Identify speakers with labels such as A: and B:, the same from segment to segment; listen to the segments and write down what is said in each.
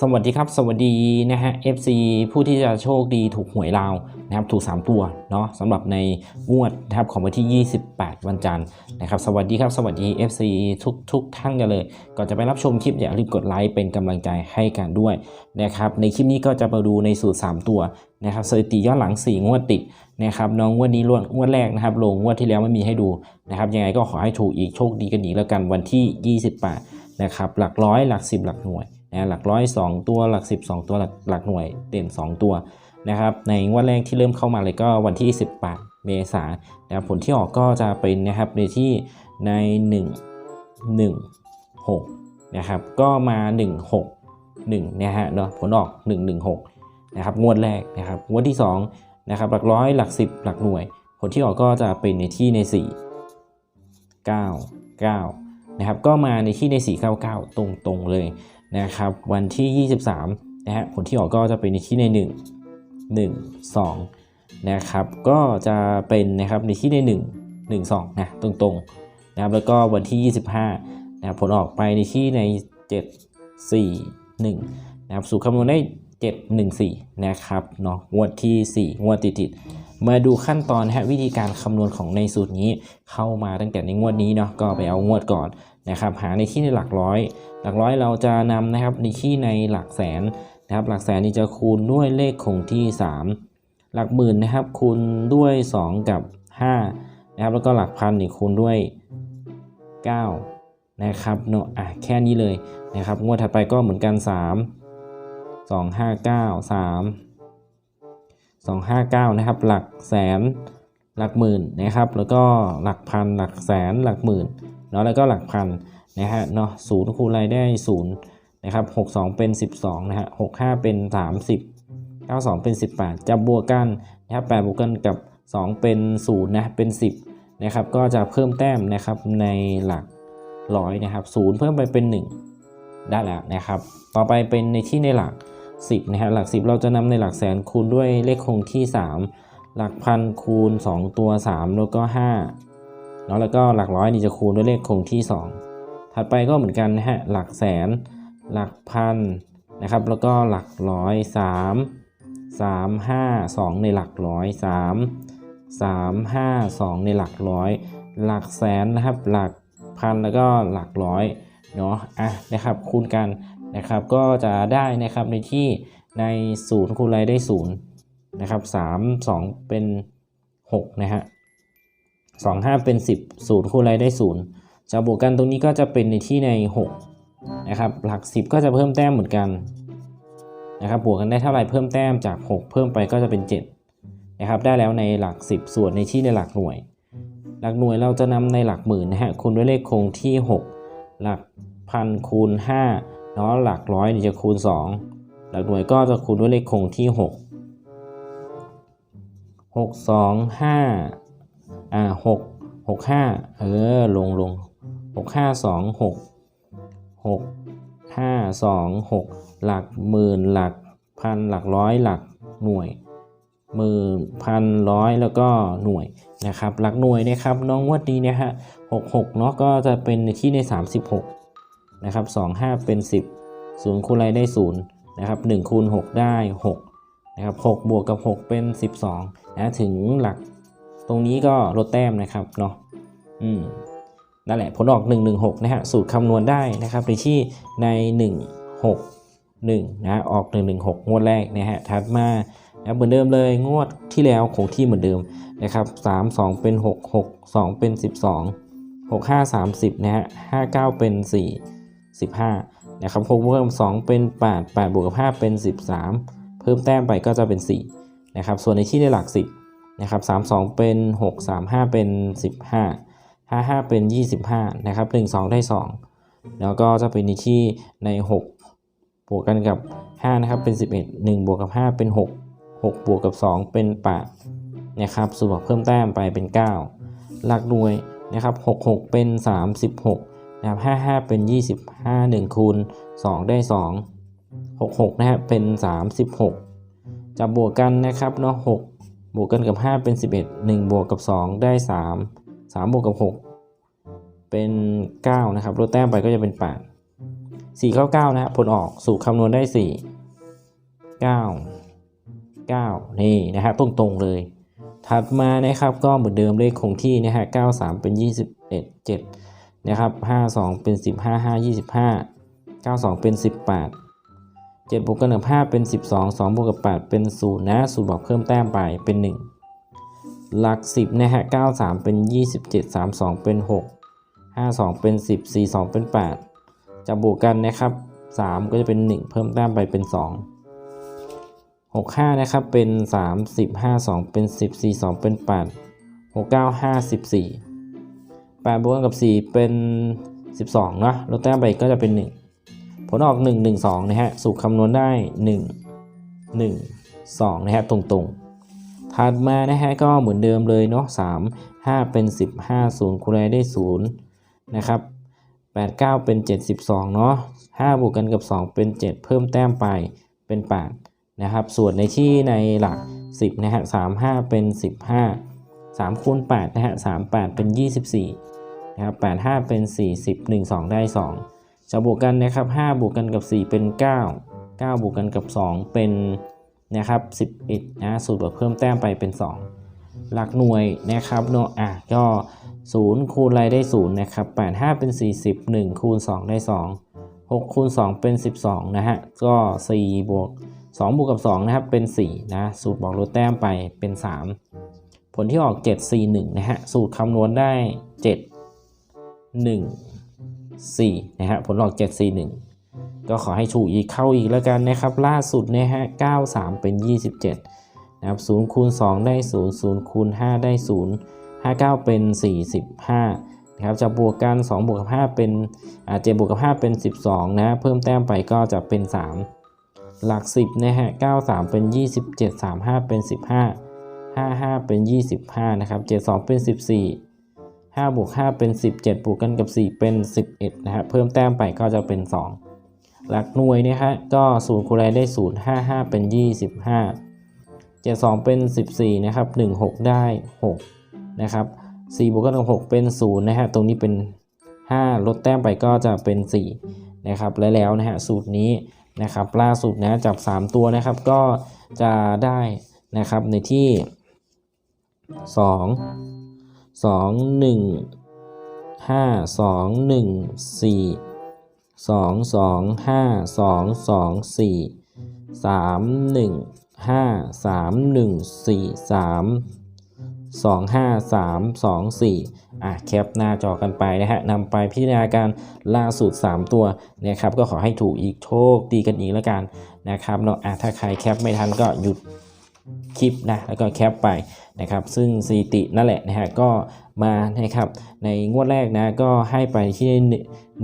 A: สวัสดีครับสวัสดีนะฮะ FC ผู้ที่จะโชคดีถูกหวยลาวนะครับถูก 3 ตัวเนาะสำหรับในงวดนะครับของวันที่ 28 วันจันทร์นะครับสวัสดีครับสวัสดี FC ทุกทุกท่านกันเลย ก่อนจะไปรับชมคลิปอย่าลืมกดไลค์เป็นกำลังใจให้กันด้วยนะครับในคลิปนี้ก็จะมาดูในสูตร 3 ตัวนะครับสถิติย้อนหลัง 4 งวดติดนะครับน้องงวดนี้ล้วนงวดแรกนะครับลงงวดที่แล้วไม่มีให้ดูนะครับยังไงก็ขอให้ถูกอีกโชคดีกันอีกแล้วกันวันที่ 28นะครับหลักร้อยหลัก 10 หลักหน่วย นะหลักร้อย 2 ตัวหลัก 12 ตัวหลักหลักหน่วยเด่น 2 ตัวนะครับในงวดแรกที่เริ่มเข้ามาเลยก็วันที่ 18 เมษายนนะผลที่ออกก็จะเป็นนะครับในที่ใน 1 1 6นะครับก็มา 1 6 1นะฮะเนาะผลออก 1 1 6นะครับงวดแรกนะครับงวดที่2นะครับหลักร้อยหลัก 10 หลักหน่วย ผลที่ออกก็จะเป็นในที่ใน 4 9 9นะครับก็มาในที่ใน 499 ตรงๆเลย นะครับวันที่ 23นะฮะผลที่ออกก็จะเป็นในที่ใน 1 1 2นะครับก็จะเป็นนะครับในที่ใน 1 1 2นะตรงๆนะครับแล้วก็วันที่ 25นะครับผลออกไปในที่ใน 7 4 1นะครับสูตรคำนวณได้ 7 1 4นะครับเนาะงวดที่ 4 งวดติดๆมาดูขั้นตอนนะฮะวิธีการคำนวณของในสูตรนี้เข้ามาตั้งแต่ในงวดนี้เนาะก็ไปเอางวดก่อน นะครับหาในที่ในหลักร้อย หลักร้อยเราจะนำนะครับในที่ในหลักแสนนะครับหลักแสนนี่จะคูณด้วยเลขคงที่ 3 หลักหมื่นนะครับคูณด้วย 2 กับ5นะครับแล้วก็หลักพันนี่คูณด้วย 9 นะครับเนาะอะแค่นี้เลยนะครับงวดถัดไปก็เหมือนกัน 3 2 5 9 3 259นะครับหลักแสนหลักหมื่นนะครับแล้วก็หลักพันหลักแสนหลักหมื่น เนาะแล้วก็หลักพันนะฮะเนาะศูนย์คูณรายได้ศูนย์นะครับ62เป็น12นะฮะ65เป็น30 92เป็น18จะบวกกันนะครับ8บวกกันกับ2เป็น0นะเป็น10นะครับก็จะเพิ่มแต้มนะครับในหลักร้อยนะครับ0เพิ่มไปเป็น1ได้แล้วนะครับ ต่อไปเป็นในที่ในหลัก 10นะฮะหลัก 10 เราจะนำในหลักแสนคูณด้วยเลขคงที่ 3 หลักพันคูณ 2 ตัว 3 แล้วก็ 5 เนาะแล้วก็หลักร้อยนี่จะคูณด้วยเลขคงที่ 2 ถัดไปก็เหมือนกันนะฮะหลักแสน หลักพันนะครับ แล้วก็หลักร้อย 3 3 5 2 ในหลักร้อย 3 3 5 2 ในหลักร้อย หลักแสนนะครับ หลักพันแล้วก็หลักร้อยเนาะอะนะครับคูณกันนะครับก็จะได้นะครับในที่ใน0คูณอะไรได้0นะครับ3 2 เป็น 6 นะฮะ 2 5เป็น10 0คูณอะไรได้0จะบวกกันตรงนี้ก็จะเป็นในที่ใน6นะครับหลัก10ก็จะเพิ่มแต้มเหมือนกันนะครับบวกกันได้เท่าไหร่เพิ่มแต้มจาก 6 เพิ่มไปก็จะเป็น7นะครับได้แล้วในหลัก 10 ส่วนในที่ในหลักหน่วย หลักหน่วยเราจะนำในหลักหมื่นนะฮะคูณด้วยเลขคงที่ 6 หลักพันคูณ5เนาะหลักร้อยจะคูณ 2 หลักหน่วยก็จะคูณด้วยเลขคงที่ 6 6 2 5 อ่า6 6 5เออลงลง6 5 2 6 6 5 2 6หกหกห้าสองหกหลักหมื่นหลักพันหลักร้อยหลักหน่วยหมื่นพันร้อยแล้วก็หน่วยนะครับหลักหน่วยนะครับน้องงวดนี้นี่ยฮะ66เนาะก็จะเป็นที่ใน36นะครับ2 5เป็น10 0คูณอะไรได้0นย์นะครับ1คูณ6ได้6นะครับ6บวกกับ6เป็น12นะถึงหลัก ตรงนี้ก็ลดแต้มนะครับเนาะอืมนั่นแหละผลออก 116 นะฮะ สูตรคำนวณได้นะครับในที่ใน 161 นะ ออก 116 งวดแรกนะฮะ ถัดมานะเหมือนเดิมเลย งวดที่แล้วคงที่เหมือนเดิมนะครับ 3 2 เป็น 6 6 2 เป็น 12 6 5 30 นะฮะ 59 เป็น 4 15 นะครับ6บวกกับ2เป็น 8 8บวกกับ5เป็น 13 เพิ่มแต้มไปก็จะเป็น 4 นะครับ ส่วนในที่ในหลัก 10 นะครับ32 เป็น 6 35 เป็น 15 55 เป็น 25 นะครับ 1 2 ได้ 2 แล้วก็จะเป็นในที่ใน 6 บวกกันกับ 5 นะครับ เป็น 11 1 บวกกับ 5 เป็น 6 6 บวกกับ 2 เป็น8นะครับส่วนเพิ่มแต้มไปเป็น 9 หลักหน่วยนะครับ 66 เป็น 36 นะครับ 55 เป็น 25 1 คูณ 2 ได้ 2 66 นะครับเป็น 36 จะบวกกันนะครับเนาะ6 บวกกันกับ 5 เป็น 11 1 บวกกับ 2 ได้ 3 3 บวกกับ 6 เป็น 9 นะครับลดแต้มไปก็จะเป็น8สี่เก้าเก้านะฮะผลออกสูตรคำนวณได้สี่เก้าเก้านี่นะฮะตรงตรงๆเลย ถัดมานะครับก็เหมือนเดิมเลขคงที่นะฮะเก้าสามเป็นยี่สิบเอ็ดเจ็ดนะครับห้าสองเป็นสิบห้าห้ายี่สิบห้าเก้าสองเป็นสิ บแปดเจ็ดบวกกันกับห้าเป็นสิบสองสองบวกกับแปดเป็นศูนย์นะศูนย์บอกเพิ่มแต้มไปเป็นหนึ่งหลักสิบนะฮะเก้าสามเป็นยี่สิบเจ็ดสามสองเป็นหกห้าสองเป็นสิบสี่สองเป็นแปดจะบวกกันนะครับสามก็จะเป็นหนึ่งเพิ่มแต้มไปเป็นสองหกห้านะครับเป็นสามสิบห้าสองเป็นสิบสี่สองเป็นแปดหกเก้าห้าสิบสี่แปดบวกกับสี่เป็นสิบสองเนาะลดแต้มไปก็จะเป็นหนึ่ง ผลออกหนึ่งหนึ่งสองนะฮะ สูตรคำนวณได้หนึ่งหนึ่งสองนะฮะ ตรงๆ ถัดมานะฮะ ก็เหมือนเดิมเลยเนาะสามห้าเป็นสิบห้าศูนย์คูณได้ศูนย์นะครับแปดเก้าเป็นเจ็ดสิบสองเนาะห้าบวกกันกับสองเป็นเจ็ดเพิ่มแต้มไปเป็นแปดนะครับ ส่วนในที่ในหลัก 10 นะฮะ 3 5 เป็น 15 3คูณ8นะฮะ3 8 เป็น 24นะครับ8 5 เป็น 40 1 2 ได้ 2 จะบวกกันนะครับ5บวกกันกับ 4 เป็น 9 9 บวกกันกับ 2 เป็นนะครับ11นะสูตรบวกเพิ่มแต้มไปเป็น 2 หลักหน่วยนะครับเนาะอะก็ 0 คูณอะไรได้ 0 นะครับ8 5 เป็น 40 1 คูณ 2 ได้ 2 6 คูณ 2 เป็น 12 นะฮะ ก็ 4 บวก 2 บวกกับ 2 นะครับ เป็น 4 นะ สูตรบอกลดแต้มไปเป็น 3 ผลที่ออก 7 4 1 นะฮะ สูตรคำนวณได้ 7 1 4นะฮะผลออก 7 4 1 ก็ขอให้ถูกอีกเข้าอีกแล้วกันนะครับ ล่าสุดนะฮะ9 3 เป็น 27นะครับ0คูณ2ได้ 0 0คูณ5ได้ 0 59 เป็น 45นะครับจะบวกกัน 2 บวกกับ 5 เป็นอา7บวกกับ 5 เป็น 12 นะเพิ่มแต้มไปก็จะเป็น 3 หลัก 10นะฮะ93 เป็น 27 35 เป็น 15 55 เป็น 25นะครับ72 เป็น 14 5บวก5เป็น 17บวกกันกับ 4 เป็น 11นะฮะเพิ่มแต้มไปก็จะเป็น 2 หลักหน่วยนะฮะก็0คูณอะไรได้ 0 55 เป็น 25 72 เป็น 14นะครับ16 ได้6นะครับ4บวกกันกับ6เป็น0นะฮะตรงนี้เป็น 5 ลดแต้มไปก็จะเป็น4นะครับและแล้วนะฮะสูตรนี้นะครับล่าสุดนะจับ 3 ตัวนะครับก็จะได้นะครับในที่ 2 2 1 5 2 1 4 2 2 5 2 2 4 3 1 5 3 1 4 3 2 5 3 2 4อะแคปหน้าจอกันไปนะฮะนำไปพิจารณาการล่าสุด 3 ตัวนะครับก็ขอให้ถูกอีกโชคดีกันอีกแล้วกันนะครับเนาะอะถ้าใครแคปไม่ทันก็หยุดคลิปนะแล้วก็แคปไป นะครับซึ่งสถิตินั่นแหละนะฮะก็มานะครับในงวดแรกนะก็ให้ไปที่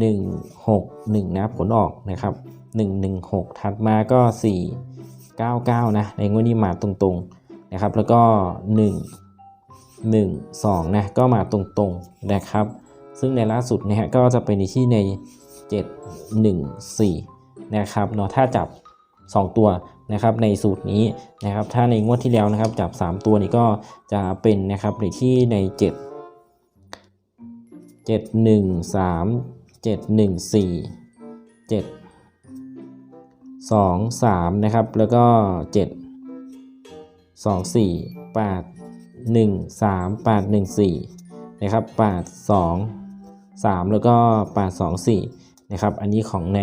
A: 1 6 1 นะผลออกนะครับ 116 ถัดมาก็ 4 99 นะในงวดนี้มาตรงๆนะครับแล้วก็ 1 1 2 นะก็มาตรงๆนะครับ ซึ่งในล่าสุดนะฮะก็จะเป็นที่ใน 7 1 4 นะครับเนาะถ้าจับ 2 ตัว นะครับในสูตรนี้นะครับถ้าในงวดที่แล้วนะครับจับ 3 ตัวนี้ก็จะเป็นนะครับในที่ใน 7 7 1 3 7 1 4 7 2 3นะครับแล้วก็ 7 2 4 8 1 3 8 1 4นะครับ8 2 3 แล้วก็ 8 2 4 นะครับ อันนี้ของใน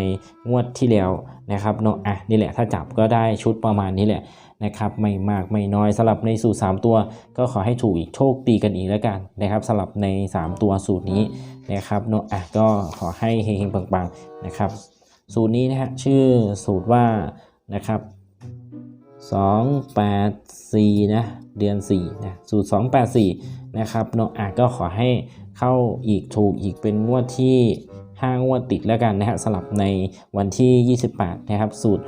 A: งวดที่แล้วนะครับเนาะอะนี่แหละถ้าจับก็ได้ชุดประมาณนี้แหละนะครับไม่มากไม่น้อยสำหรับในสูตร 3 ตัว ก็ขอให้ถูกอีกโชคดีกันอีกแล้วกันนะครับสำหรับใน 3 ตัวสูตรนี้นะครับเนาะอะก็ขอให้เฮงๆปังๆนะครับ สูตรนี้นะฮะชื่อสูตรว่านะครับ284นะเดือน4นะสูตร 284นะครับเนาะอะก็ขอให้เข้าอีกถูกอีกเป็นงวดที่ 5 งวดติดแล้วกันนะฮะสลับในวันที่ 28 นะครับ สูตร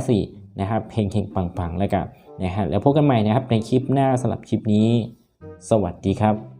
A: 284 นะครับเพลงเพลงปังๆ แล้วกันนะฮะแล้วพบกันใหม่นะครับในคลิปหน้าสลับคลิปนี้ สวัสดีครับ